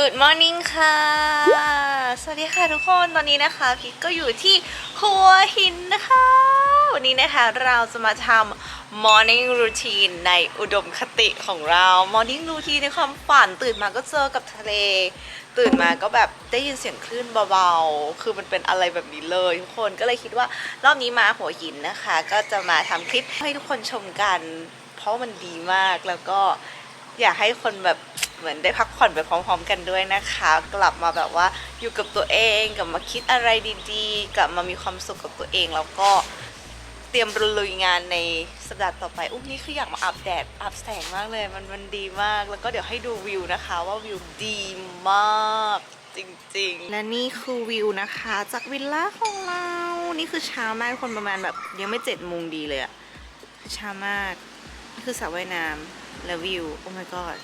Good morning ค่ะ สวัสดีค่ะทุกคน ตอนนี้นะคะพีทก็อยู่ที่หัวหินนะคะ วันนี้นะคะเราจะมาทำ morning routine ในอุดมคติของเรา morning routine ในความฝันตื่นมาก็เจอกับทะเล ตื่นมาก็แบบได้ยินเสียงคลื่นเบาๆ คือมันเป็นอะไรแบบนี้เลย ทุกคน ก็เลยคิดว่ารอบนี้มาหัวหินนะคะ ก็จะมาทำคลิปให้ทุกคนชมกัน เพราะมันดีมาก แล้วก็อยากให้คนแบบ เหมือนได้พักผ่อนไปพร้อม ๆ กันด้วยนะคะ กลับมาแบบว่าอยู่กับตัวเองกลับมาคิดอะไรดีๆ กลับมามีความสุขกับตัวเองแล้วก็เตรียมลุยงานในสัปดาห์ต่อไป อุ้มนี่คืออยากมาอาบแดดอาบแสงมากเลยมันมันดีมาก แล้วก็เดี๋ยวให้ดูวิวนะคะว่าวิวดีมากจริงๆ และนี่คือวิวนะคะ จากวิลล่าของเรา นี่คือเช้ามากคนประมาณแบบยังไม่เจ็ดโมงดีเลยอะเช้ามาก นี่คือสระว่ายน้ำและวิว โอ้ my god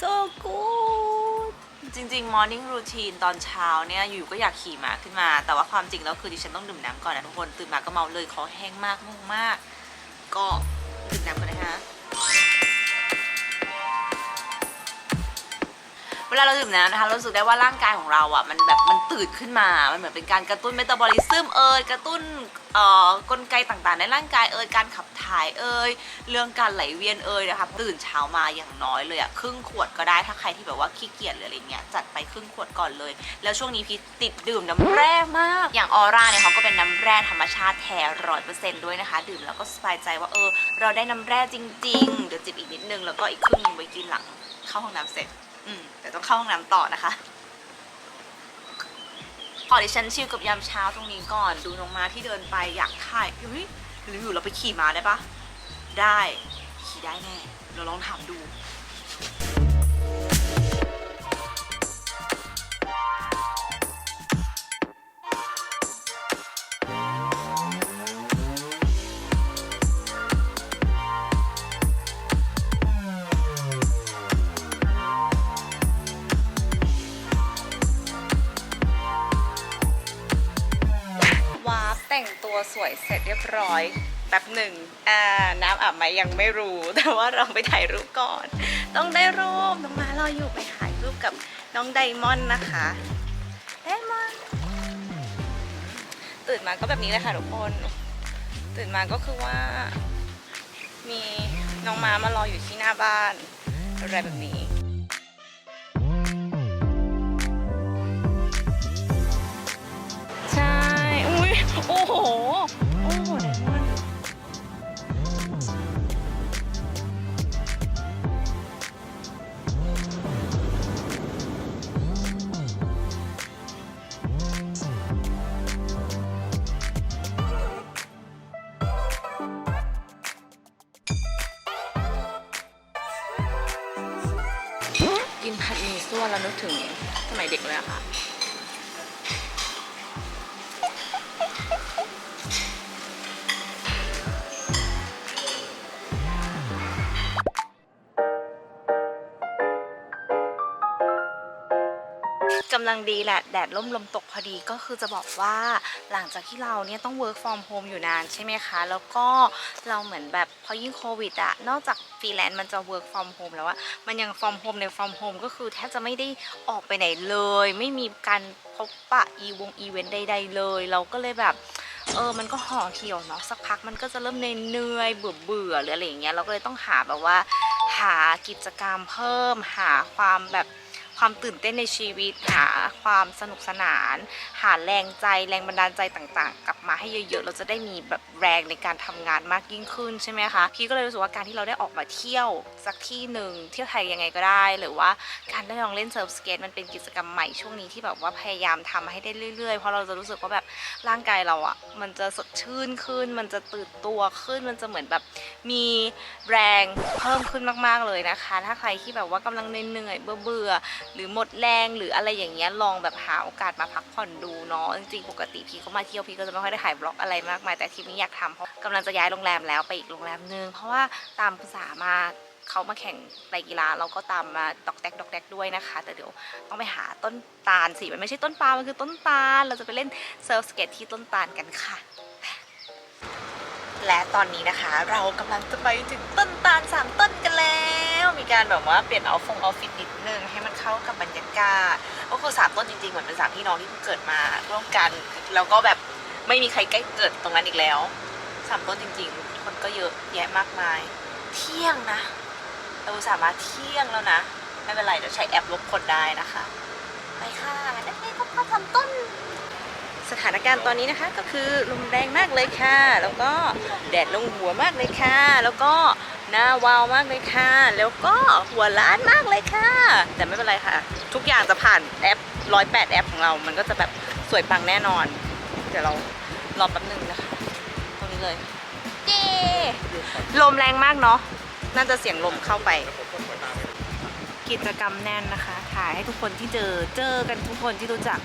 so good จริงๆ morning routine ตอนเช้าเนี่ยอยู่ก็อยากขี่ม้าขึ้นมา แต่ว่าความจริงแล้วคือดิฉันต้องดื่มน้ำก่อนนะทุกคน ตื่นมาก็เมาเลยคอแห้งมากง่งมาก ก็ ลาเราดื่มน้ำนะคะเราสึกได้ว่าร่างกายของเราอะมันแบบมันตื่นขึ้นมา มันเหมือนเป็นการกระตุ้นเมตาบอลิซึมเอยกระตุ้นเอ่อกลไกต่างๆ ในร่างกายเอยการขับถ่ายเอยเรื่องการไหลเวียนเอยนะคะตื่นเช้ามาอย่างน้อยเลยอะครึ่งขวดก็ได้ถ้าใครที่แบบว่าขี้เกียจหรืออะไรเงี้ยจัดไปครึ่งขวดก่อนเลย แล้วช่วงนี้พี่ติดดื่มน้ำแร่มาก อย่างออร่าเนี่ยเขาก็เป็นน้ำแร่ธรรมชาติแท้ร้อยเปอร์เซ็นต์ด้วยนะคะ ดื่มแล้วก็สบายใจว่าเออ เราได้น้ำแร่จริง ๆ เดี๋ยวจิบอีกนิดนึงแล้วก็อีกครึ่งนึงไว้กินหลังเข้าห้องน้ำเสร็จ อืม เข้าห้องน้ำต่อนะคะขอดิฉันชิลกับยามเช้าตรงนี้ก่อน ดูน้องม้าที่เดินไปอยากถ่ายเฮ้ยหรืออยู่เราไปขี่ม้าได้ปะได้ ขี่ได้แน่ เราลองถามดู แต่งตัวสวยเสร็จเรียบร้อยแป๊บหนึ่งอ่าน้ำอาบไหมยังไม่รู้ แต่ว่าเราไปถ่ายรูปก่อน ต้องได้รูปน้องมาเราอยู่ไปถ่ายรูปกับน้องไดมอนด์นะคะไดมอนด์ตื่นมาก็แบบนี้เลยค่ะทุกคน ตื่นมาก็คือว่า มีน้องม้ามารออยู่ที่หน้าบ้านอะไรแบบนี้ โอ้โห โอ้โหไดมอนกินผัดหมี่ซั่วแล้วนึกถึงสมัยเด็กเลยอะค่ะ กำลังดีแหละแดดล่มลมตกพอดีก็คือจะบอกว่าหลังจากที่เราเนี่ยต้อง work from home อยู่นานใช่ไหมคะ แล้วก็เราเหมือนแบบพอยิ่งโควิดอะนอกจากฟรีแลนซ์มันจะ work from home แล้วอะมันยัง from home ใน from home ก็คือแทบจะไม่ได้ออกไปไหนเลย ไม่มีการพบปะอีวงอีเวนต์ใดๆเลย เราก็เลยแบบเออ มันก็ห่อเหี่ยวเนาะสักพักมันก็จะเริ่มเหนื่อยเบื่อเบื่อหรืออะไรอย่างเงี้ยเราก็เลยต้องหาแบบว่า หากิจกรรมเพิ่ม หาความแบบ ความตื่นเต้นในชีวิตหาความสนุกสนาน หาแรงใจแรงบันดาลใจต่างๆ กลับมาให้เยอะๆ เราจะได้มีแบบแรงในการทำงานมากยิ่งขึ้นใช่ไหมคะพี่ก็เลยรู้สึกว่าการที่เราได้ออกมาเที่ยวสักที่หนึ่งเที่ยวไทยยังไงก็ได้ หรือว่าการได้ลองเล่นเซิร์ฟสเกตมันเป็นกิจกรรมใหม่ช่วงนี้ที่แบบว่าพยายามทำให้ได้เรื่อยๆ เพราะเราจะรู้สึกว่าแบบร่างกายเราอะ่ะมันจะสดชื่นขึ้น มันจะตื่นตัวขึ้นมันจะเหมือนแบบมีแรงเพิ่มขึ้นมากๆเลยนะคะ ถ้าใครที่แบบว่ากำลังเหนื่อยๆเบื่อหรือหมดแรงหรืออะไรอย่างเงี้ยลองแบบหาโอกาสมาพักผ่อนดูเนาะจริงๆปกติพี่เขามาเที่ยวพี่ก็จะไม่ค่อยได้ถ่ายบล็อกอะไรมากมายแต่ทริปนี้อยากทำเพราะกำลังจะย้ายโรงแรมแล้วไปอีกโรงแรมนึงเพราะว่าตามภาษามาเขามาแข่งไตรกีฬาเราก็ตามมาดอกแดกดอกแดกด้วยนะคะ แต่เดี๋ยวต้องไปหาต้นตาลสิมันไม่ใช่ต้นปาล์มมันคือต้นตาล เราจะไปเล่นเซิร์ฟสเก็ตที่ต้นตาลกันค่ะและตอนนี้นะคะ เรากำลังจะไปถึงต้นตาลสามต้นกันแล้ว การแบบว่าเปลี่ยนเอาฟงเอาฟิตนิดนึงให้มันเข้ากับบรรยากาศก็คือสามต้นจริงๆเหมือนเป็นสามพี่น้องที่เพิ่งเกิดมาร่วมกันแล้วก็แบบไม่มีใครใกล้เกิดตรงนั้นอีกแล้วสามต้นจริง ๆ คนก็เยอะแยะมากมาย เที่ยงนะเราสามารถเที่ยงแล้วนะไม่เป็นไรเดี๋ยวใช้แอปลบคนได้นะคะไปค่ะนั่นเองก็มาทำต้น สถานการณ์ตอนนี้นะคะก็คือลมแรงมากเลยค่ะ แล้วก็แดดลงหัวมากเลยค่ะ แล้วก็ น้าวาวมากเลยค่ะ แล้วก็หัวล้านมากเลยค่ะ แต่ไม่เป็นไรค่ะ ทุกอย่างจะผ่านแอปร้อยแปดแอปของเรา มันก็จะแบบสวยปังแน่นอน เดี๋ยวเรารอแป๊บนึงนะคะ ตรงนี้เลยเย้ลมแรงมากเนาะ น่าจะเสียงลมเข้าไป กิจกรรมแน่นนะคะ ถ่ายให้ทุกคนที่เจอ เจอกันทุกคนที่รู้จัก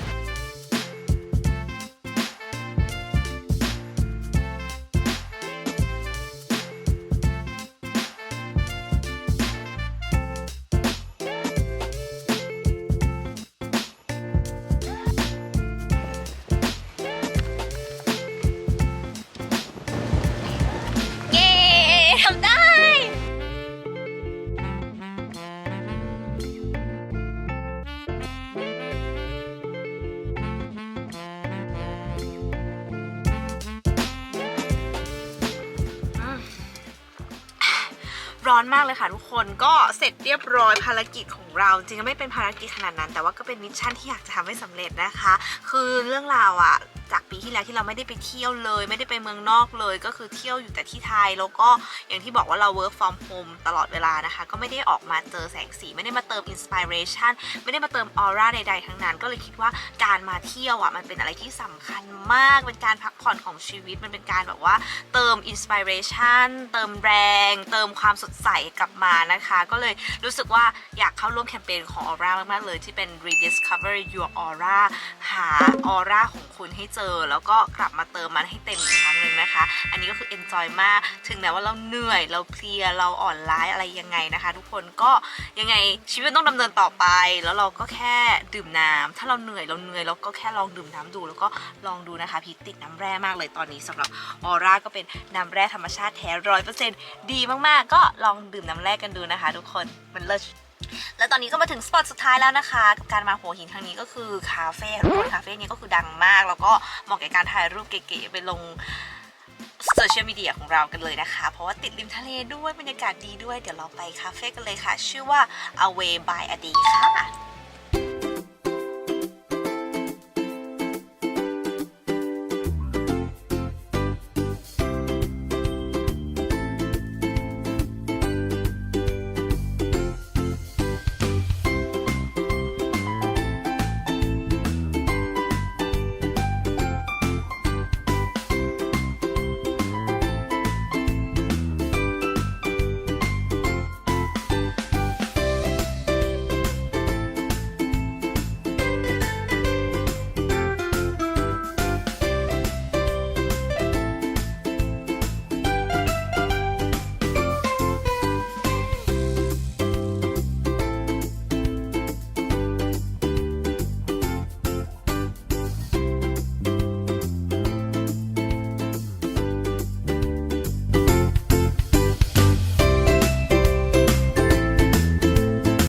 ร้อนมากเลยค่ะทุกคนก็เสร็จเรียบร้อยภารกิจของเราจริงๆก็ไม่เป็นภารกิจขนาดนั้น แต่ว่าก็เป็นมิชชั่นที่อยากจะทำให้สำเร็จนะคะ คือเรื่องราวอะ จากปีที่แล้วที่เราไม่ได้ไปเที่ยวเลย ไม่ได้ไปเมืองนอกเลย ก็คือเที่ยวอยู่แต่ที่ไทย แล้วก็อย่างที่บอกว่าเรา work from home ตลอดเวลานะคะ ก็ไม่ได้ออกมาเจอแสงสี ไม่ได้มาเติม inspiration ไม่ได้มาเติมออร่าใด ๆ ทั้งนั้น ก็เลยคิดว่าการมาเที่ยวอะมันเป็นอะไรที่สำคัญมาก เป็นการพักผ่อนของชีวิต มันเป็นการแบบว่าเติม inspiration เติมแรง เติมความสดใสกลับมานะคะ ก็เลยรู้สึกว่าอยากเข้าร่วมแคมเปญของ Aura มากๆเลยที่เป็น rediscover your aura หาออร่าของคุณให้เจอแล้วก็กลับมาเติมมันให้เต็มอีกครั้งหนึ่งนะคะ อันนี้ก็คือ enjoy มาก ถึงแม้ว่าเราเหนื่อย เราเพลีย เราอ่อนล้าอะไรยังไงนะคะ ทุกคนก็ยังไงชีวิตต้องดำเนินต่อไป แล้วเราก็แค่ดื่มน้ำถ้าเราเหนื่อยเราเหนื่อยเราก็แค่ลองดื่มน้ำดู แล้วก็ลองดูนะคะพีชติดน้ำแร่มากเลยตอนนี้สำหรับออร่าก็เป็นน้ำแร่ธรรมชาติแท้ร้อยเปอร์เซ็นต์ดีมากๆ ก็ลองดื่มน้ำแร่กันดูนะคะ ทุกคนมันเลิศ และตอนนี้ก็มาถึงสปอตสุดท้ายแล้วนะคะ กับการมาหัวหินทางนี้ก็คือคาเฟ่ทุกคนคาเฟ่นี้ก็คือดังมาก แล้วก็เหมาะแก่การถ่ายรูปเก๋ๆไปลงโซเชียลมีเดียของเรากันเลยนะคะ เพราะว่าติดริมทะเลด้วยบรรยากาศดีด้วย เดี๋ยวเราไปคาเฟ่กันเลยค่ะ ชื่อว่า Away by a Day ค่ะ